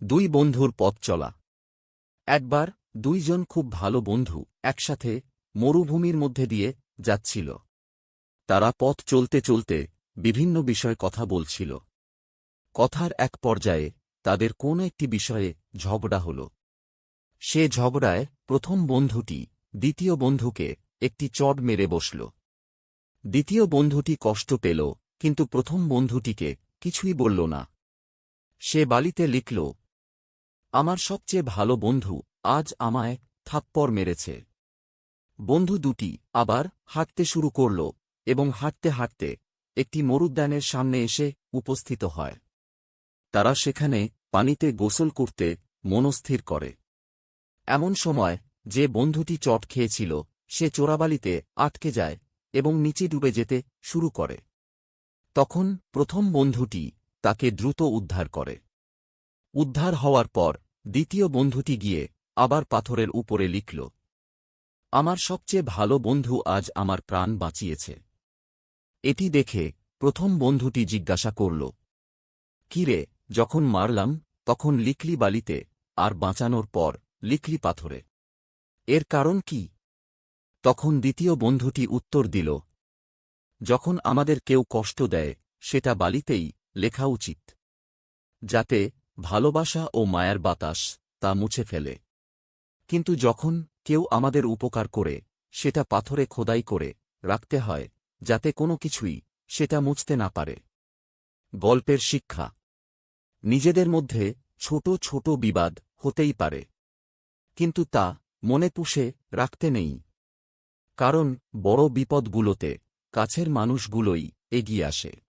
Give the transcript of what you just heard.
দুই বন্ধুর পথ চলা। একবার দুইজন খুব ভালো বন্ধু একসাথে মরুভূমির মধ্যে দিয়ে যাচ্ছিল। তারা পথ চলতে চলতে বিভিন্ন বিষয়ে কথা বলছিল। কথার এক পর্যায়ে তাদের কোন একটি বিষয়ে ঝগড়া হল। সে ঝগড়ায় প্রথম বন্ধুটি দ্বিতীয় বন্ধুকে একটি চড় মেরে বসল। দ্বিতীয় বন্ধুটি কষ্ট পেল, কিন্তু প্রথম বন্ধুটিকে কিছুই বলল না। সে বালিতে লিখল আমার সবচেয়ে ভালো বন্ধু আজ আমায় থাপ্পড় মেরেছে। বন্ধু দুটি আবার হাঁটতে শুরু করল এবং হাঁটতে হাঁটতে একটি মরুদ্যানের সামনে এসে উপস্থিত হয়। তারা সেখানে পানিতে গোসল করতে মনস্থির করে। এমন সময় যে বন্ধুটি চট খেয়েছিল, সে চোরাবালিতে আটকে যায় এবং নিচে ডুবে যেতে শুরু করে। তখন প্রথম বন্ধুটি তাকে দ্রুত উদ্ধার করে। উদ্ধার হওয়ার পর দ্বিতীয় বন্ধুটি গিয়ে আবার পাথরের উপরে লিখল, আমার সবচেয়ে ভালো বন্ধু আজ আমার প্রাণ বাঁচিয়েছে। এটি দেখে প্রথম বন্ধুটি জিজ্ঞাসা করল কিরে যখন মারলাম, তখন লিখলি বালিতে, আর বাঁচানোর পর লিখলি পাথরে। এর কারণ কি? তখন দ্বিতীয় বন্ধুটি উত্তর দিল, যখন আমাদের কেউ কষ্ট দেয়, সেটা বালিতেই লেখা উচিত, যাতে ভালোবাসা ও মায়ার বাতাস তা মুছে ফেলে। কিন্তু যখন কেউ আমাদের উপকার করে, সেটা পাথরে খোদাই করে রাখতে হয়, যাতে কোনো কিছুই সেটা মুছতে না পারে। গল্পের শিক্ষা। নিজেদের মধ্যে ছোট ছোট বিবাদ হতেই পারে। কিন্তু তা মনে পুষে রাখতে নেই। কারণ বড় বিপদগুলোতে কাছের মানুষগুলোই এগিয়ে আসে।